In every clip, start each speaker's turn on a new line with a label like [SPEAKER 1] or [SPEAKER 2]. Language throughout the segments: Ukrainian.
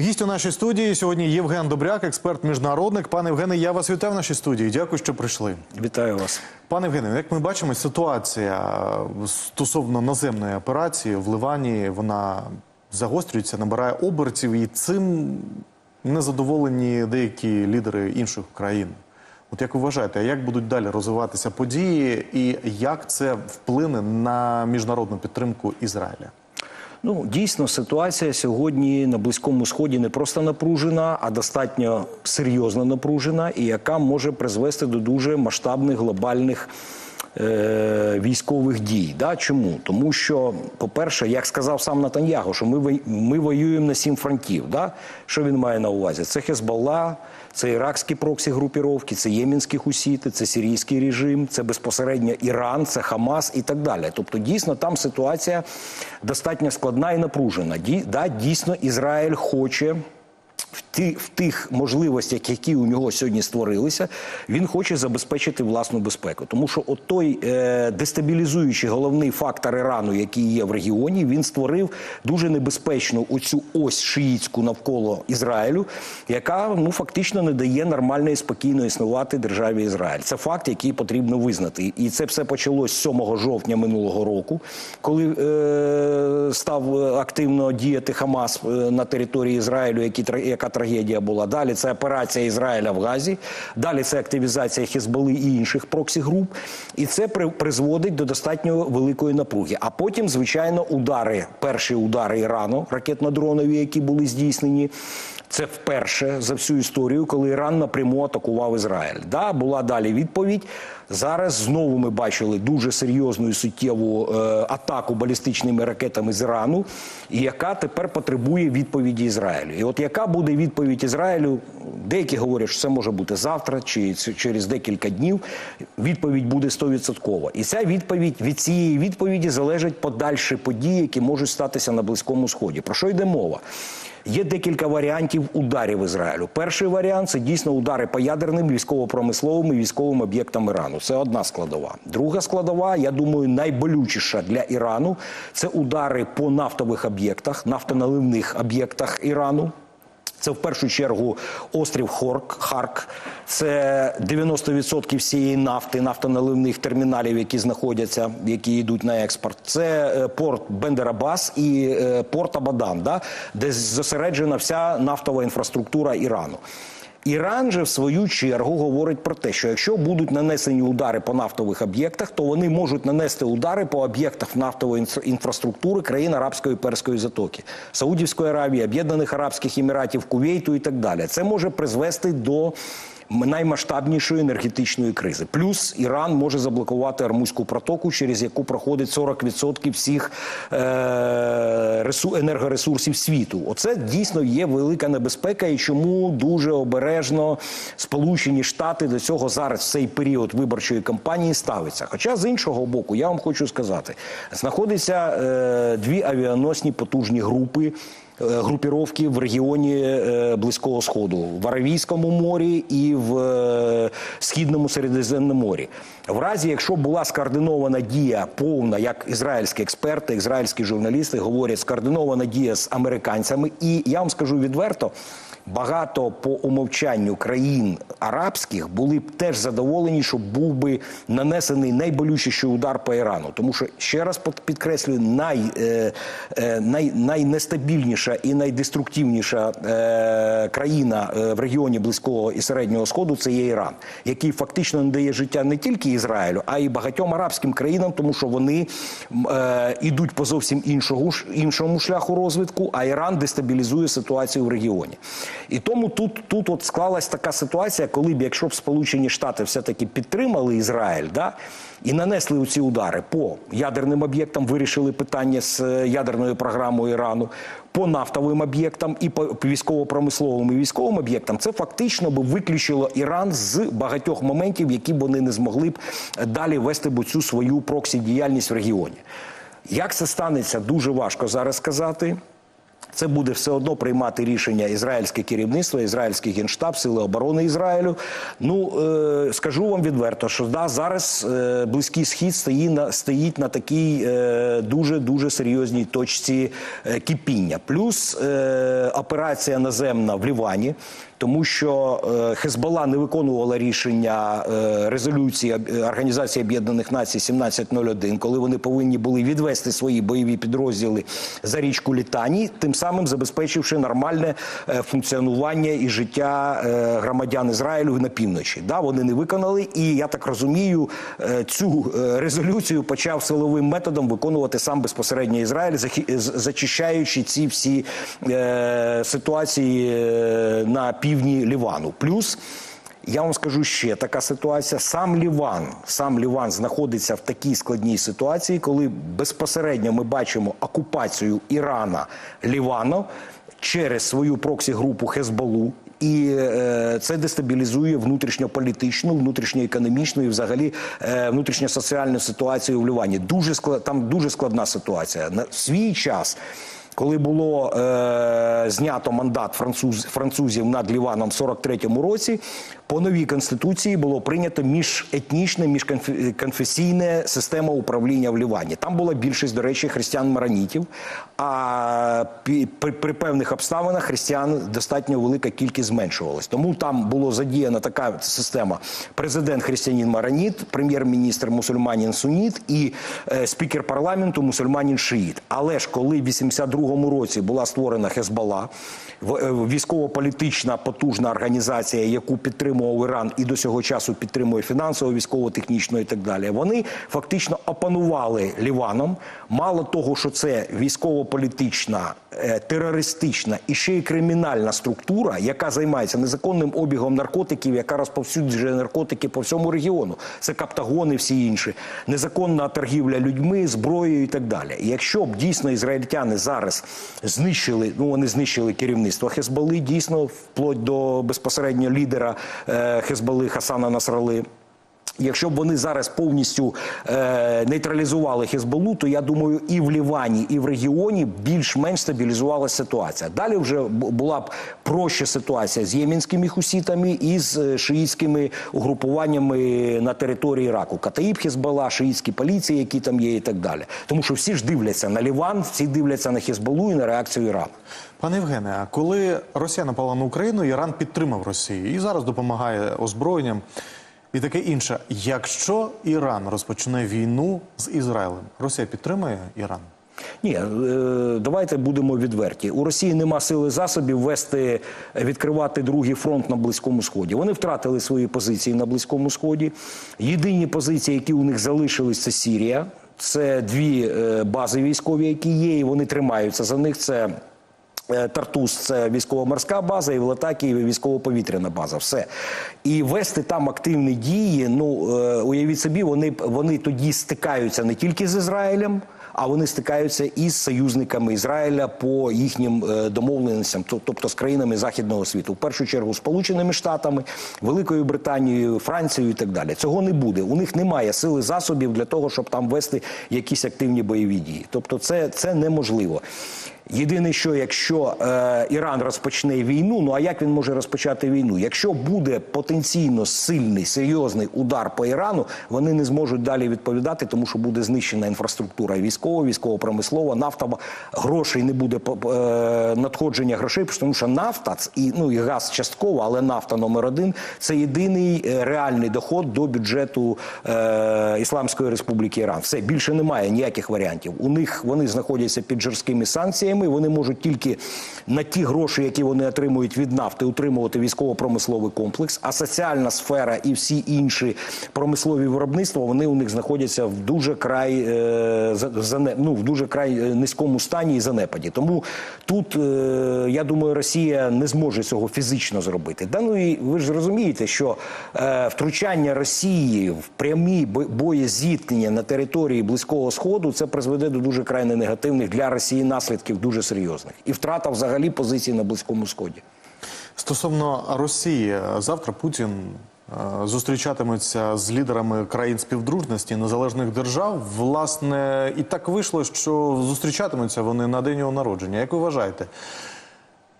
[SPEAKER 1] Гість у нашій студії сьогодні Євген Добряк, експерт міжнародник. Пане Євгене, я вас вітаю в нашій студії. Дякую, що прийшли.
[SPEAKER 2] Вітаю вас.
[SPEAKER 1] Пане Євгене, як ми бачимо, ситуація стосовно наземної операції в Ливані вона загострюється, набирає обертів, і цим незадоволені деякі лідери інших країн. От як ви вважаєте, як будуть далі розвиватися події, і як це вплине на міжнародну підтримку Ізраїля?
[SPEAKER 2] Ну дійсно ситуація сьогодні на близькому сході не просто напружена, а достатньо серйозно напружена, і яка може призвести до дуже масштабних глобальних. Е, Військових дій, да чому? Тому що, по-перше, як сказав сам Натаньяго, що ми ми воюємо на сім фронтів. Да? Що він має на увазі? Це Хезбалла, це іракські проксі групіровки, це ємінські хусіти, це сирійський режим, це безпосередньо Іран, це Хамас і так далі. Тобто, дійсно, там ситуація достатньо складна і напружена. Ді, да, дійсно, Ізраїль хоче. В, тих можливостях, які у нього сьогодні створилися, він хоче забезпечити власну безпеку. Тому що от той е, дестабілізуючий головний фактор Ірану, який є в регіоні, він створив дуже небезпечну оцю ось шиїцьку навколо Ізраїлю, яка ну фактично не дає нормально і спокійно існувати державі Ізраїль. Це факт, який потрібно визнати. І це все почалось 7 жовтня минулого року, коли е, став активно діяти Хамас е, на території Ізраїлю, які яка трагедія була. Далі це операція Ізраїля в Газі, далі це активізація Хезболи і інших проксі-груп. І це призводить до достатньо великої напруги. А потім, звичайно, удари, перші удари Ірану, ракетно-дронові, які були здійснені. Це вперше за всю історію, коли Іран напряму атакував Ізраїль. Да, була далі відповідь. Зараз знову ми бачили дуже серйозну і суттєву е, атаку балістичними ракетами з Ірану, яка тепер потребує відповіді Ізраїлю. І от яка буде відповідь Ізраїлю? Деякі говорять, що це може бути завтра чи через декілька днів. Відповідь буде 100%. І ця відповідь від цієї відповіді залежать подальші події, які можуть статися на близькому сході. Про що йде мова? Є декілька варіантів ударів Ізраїлю. Перший варіант це дійсно удари по ядерним, військово-промисловим і військовим об'єктам Ірану. Це одна складова. Друга складова, я думаю, найболючіша для Ірану це удари по нафтових об'єктах, нафтоналивних об'єктах Ірану. Це в першу чергу острів Хорк, Харк. Це 90% всієї нафти, нафтоналивних терміналів, які знаходяться, які йдуть на експорт. Це е, порт Бендерабас і е, порт Абадан, да, де зосереджена вся нафтова інфраструктура Ірану. Іран же в свою чергу говорить про те, що якщо будуть нанесені удари по нафтових об'єктах, то вони можуть нанести удари по об'єктах нафтової інфраструктури країн Арабської Перської затоки, Саудівської Аравії, Об'єднаних Арабських Еміратів, Кувейту і так далі. Це може призвести до наймасштабнішої енергетичної кризи. Плюс Іран може заблокувати Армузьку протоку, через яку проходить 40% всіх е, ресу- енергоресурсів світу. Оце дійсно є велика небезпека, і чому дуже обережно Сполучені Штати до цього зараз в цей період виборчої кампанії ставиться. Хоча з іншого боку, я вам хочу сказати, знаходяться е, дві авіаносні потужні групи групіровки в регіоні е, Близького Сходу, в Аравійському морі і в е, Східному Середземному морі. В разі, якщо була скоординована дія повна, як ізраїльські експерти, ізраїльські журналісти говорять, скоординована дія з американцями, і я вам скажу відверто. Багато по умовчанню країн арабських були б теж задоволені, щоб був би нанесений найболючіший удар по Ірану. Тому що ще раз під- підкреслюю, най, е, е, най, найнестабільніша і найдеструктивніша е, країна е, в регіоні Близького і Середнього Сходу це є Іран, який фактично не дає життя не тільки Ізраїлю, а й багатьом арабським країнам, тому що вони е, ідуть по зовсім іншого іншому шляху розвитку, а Іран дестабілізує ситуацію в регіоні. І тому тут, тут от склалась така ситуація, коли б, якщо б Сполучені Штати все-таки підтримали Ізраїль, да, і нанесли ці удари по ядерним об'єктам, вирішили питання з е, ядерною програмою Ірану, по нафтовим об'єктам і по військово-промисловим і військовим об'єктам, це фактично би виключило Іран з багатьох моментів, які б вони не змогли б е, далі вести б цю свою проксі діяльність в регіоні. Як це станеться, дуже важко зараз сказати. Це буде все одно приймати рішення ізраїльське керівництво, ізраїльський генштаб, сили оборони Ізраїлю. Ну е, скажу вам відверто, що да, зараз е, близький схід стоїть на стоїть на такій е, дуже дуже серйозній точці е, кипіння. Плюс е, операція наземна в Лівані. Тому що е, Хезбола не виконувала рішення е, резолюції Організації Об'єднаних Націй 1701, коли вони повинні були відвести свої бойові підрозділи за річку Літані, тим самим забезпечивши нормальне е, функціонування і життя громадян Ізраїлю на півночі. Да, вони не виконали, і я так розумію, цю резолюцію почав силовим методом виконувати сам безпосередньо Ізраїль, зачищаючи ці всі ситуації на півдні Лівану. Плюс я вам скажу ще така ситуація. Сам Ліван, сам Ліван знаходиться в такій складній ситуації, коли безпосередньо ми бачимо окупацію Ірана Ліваном через свою проксі-групу Хезболу. І е, це дестабілізує внутрішньополітичну, внутрішньоекономічну і взагалі е, внутрішньосоціальну ситуацію в Лівані. Дуже склад, там дуже складна ситуація. На свій час коли було е, знято мандат француз, французів над Ліваном в 43-му році, по новій конституції було прийнято міжетнічне, міжконфесійне система управління в Лівані. Там була більшість, до речі, християн-маронітів, а при, при певних обставинах християн достатньо велика кількість зменшувалась. Тому там було задіяна така система: президент християнин Мароніт, прем'єр-міністр мусульманин Суніт і е, спікер парламенту мусульманин Шиїт. Але ж коли в 82-му році була створена Хезбола, в- е, військово-політична потужна організація, яку підтримував Іран і до цього часу підтримує фінансово, військово-технічно і так далі. Вони фактично опанували Ліваном. Мало того, що це військово-політична, е, терористична і ще й кримінальна структура, яка займається незаконним обігом наркотиків, яка розповсюджує наркотики по всьому регіону. Це каптагони, всі інші, незаконна торгівля людьми, зброєю і так далі. І якщо б дійсно ізраїльтяни зараз знищили, ну вони знищили керівництво Хезболи, дійсно вплоть до безпосередньо лідера е, Хезболи Хасана Насрали. Якщо б вони зараз повністю е, нейтралізували Хезболу, то я думаю, і в Лівані, і в регіоні більш-менш стабілізувалася ситуація. Далі вже була б проще ситуація з ємінськими хусітами і з е, шиїтськими угрупуваннями на території Іраку. Катаїб Хезбола, шиїтські поліції, які там є, і так далі. Тому що всі ж дивляться на Ліван, всі дивляться на Хезболу і на реакцію Ірану.
[SPEAKER 1] Пане Євгене, а коли Росія напала на Україну, Іран підтримав Росію і зараз допомагає озброєнням і таке інше. Якщо Іран розпочне війну з Ізраїлем, Росія підтримує Іран?
[SPEAKER 2] Ні, е, давайте будемо відверті. У Росії нема сили засобів вести, відкривати другий фронт на Близькому Сході. Вони втратили свої позиції на Близькому Сході. Єдині позиції, які у них залишились, це Сірія. Це дві е, бази військові, які є, і вони тримаються за них. Це Тартус це військово-морська база, і в Латакії військово-повітряна база. Все. І вести там активні дії. Ну е, уявіть собі, вони, вони тоді стикаються не тільки з Ізраїлем. А вони стикаються із союзниками Ізраїля по їхнім е, домовленостям, тобто з країнами західного світу, в першу чергу Сполученими Штатами, Великою Британією, Францією і так далі. Цього не буде. У них немає сили засобів для того, щоб там вести якісь активні бойові дії. Тобто, це, це неможливо. Єдине, що якщо е, Іран розпочне війну, ну а як він може розпочати війну? Якщо буде потенційно сильний серйозний удар по Ірану, вони не зможуть далі відповідати, тому що буде знищена інфраструктура військова, військово-промислова, нафта, грошей не буде е, надходження грошей, тому що нафта і ну і газ частково, але нафта номер один це єдиний е, реальний доход до бюджету е, Ісламської Республіки Іран. Все більше немає ніяких варіантів. У них вони знаходяться під жорсткими санкціями. Вони можуть тільки на ті гроші, які вони отримують від нафти, утримувати військово-промисловий комплекс. А соціальна сфера і всі інші промислові виробництва вони у них знаходяться в дуже край е, зане- ну, в дуже край е, низькому стані і занепаді. Тому тут е, я думаю, Росія не зможе цього фізично зробити. Да ну і ви ж розумієте, що е, втручання Росії в прямі бо- боєзіткнення на території близького сходу це призведе до дуже крайне негативних для Росії наслідків дуже серйозних і втрата взагалі позицій на близькому сході.
[SPEAKER 1] Стосовно Росії, завтра Путін е, зустрічатиметься з лідерами країн співдружності незалежних держав. Власне, і так вийшло, що зустрічатимуться вони на день його народження. Як ви вважаєте?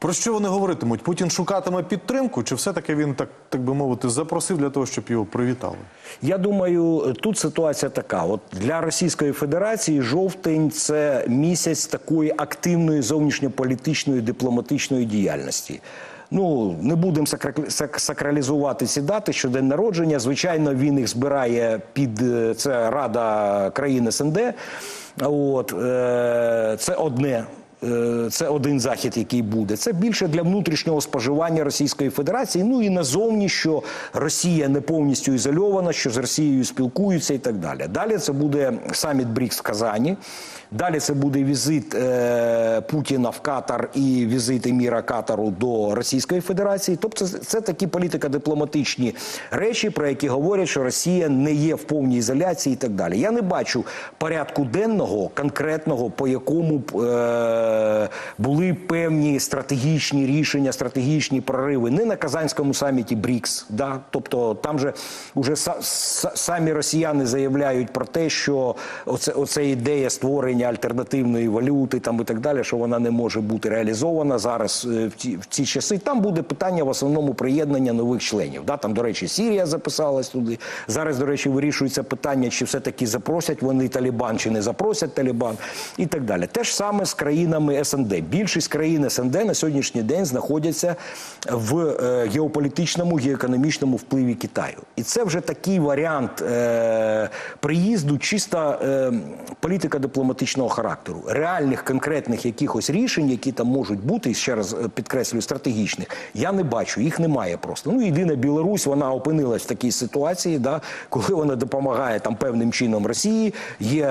[SPEAKER 1] Про що вони говоритимуть? Путін шукатиме підтримку, чи все-таки він так, так би мовити, запросив для того, щоб його привітали?
[SPEAKER 2] Я думаю, тут ситуація така: от для Російської Федерації жовтень це місяць такої активної зовнішньополітичної дипломатичної діяльності. Ну не будемо сакралізувати ці дати, що день народження. Звичайно, він їх збирає під е, це Рада країн СНД. От е, це одне. Е, Це один захід, який буде. Це більше для внутрішнього споживання Російської Федерації. Ну і назовні, що Росія не повністю ізольована, що з Росією спілкуються і так далі. Далі це буде саміт БРІКС в Казані. Далі це буде візит е, Путіна в Катар і візит еміра Катару до Російської Федерації. Тобто, це, це такі політико-дипломатичні речі, про які говорять, що Росія не є в повній ізоляції і так далі. Я не бачу порядку денного конкретного, по якому е, були певні стратегічні рішення, стратегічні прориви не на Казанському саміті БРІКС. Да? Тобто там же уже са, са- самі росіяни заявляють про те, що оце, оце ідея створення альтернативної валюти там і так далі, що вона не може бути реалізована зараз е, в ті, в ці часи. Там буде питання в основному приєднання нових членів. Да? Там, до речі, Сірія записалась туди. Зараз, до речі, вирішується питання, чи все-таки запросять вони Талібан, чи не запросять Талібан, і так далі. Те ж саме з країнами СНД. Більшість країн СНД на сьогоднішній день знаходяться в е, геополітичному геоекономічному впливі Китаю. І це вже такий варіант е, приїзду, чисто е, політика дипломатичного характеру. Реальних конкретних якихось рішень, які там можуть бути, ще раз підкреслюю, стратегічних, я не бачу, їх немає просто. Ну, єдина Білорусь, вона опинилась в такій ситуації, да, коли вона допомагає там певним чином Росії, є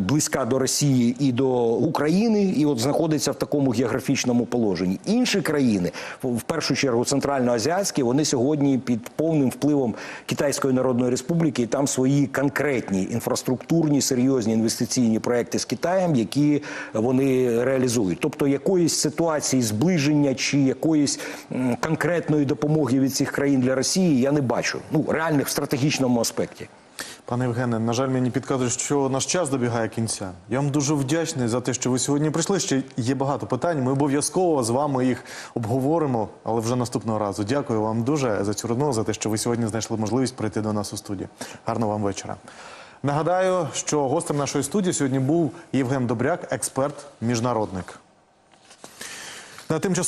[SPEAKER 2] близька до Росії і до України, і от знаходиться в такому географічному положенні. Інші країни, в першу чергу центральноазіатські, вони сьогодні під повним впливом Китайської Народної Республіки, і там свої конкретні інфраструктурні серйозні інвестиційні проекти з Китаєм, які вони реалізують. Тобто якоїсь ситуації зближення чи якоїсь конкретної допомоги від цих країн для Росії я не бачу. Ну реальних в стратегічному аспекті.
[SPEAKER 1] Пане Євгене, на жаль, мені підказують, що наш час добігає кінця. Я вам дуже вдячний за те, що ви сьогодні прийшли. Ще є багато питань. Ми обов'язково з вами їх обговоримо, але вже наступного разу. Дякую вам дуже за цю розмову, за те, що ви сьогодні знайшли можливість прийти до нас у студію. Гарного вам вечора. Нагадаю, що гостем нашої студії сьогодні був Євген Добряк, експерт, міжнародник. На тимчасово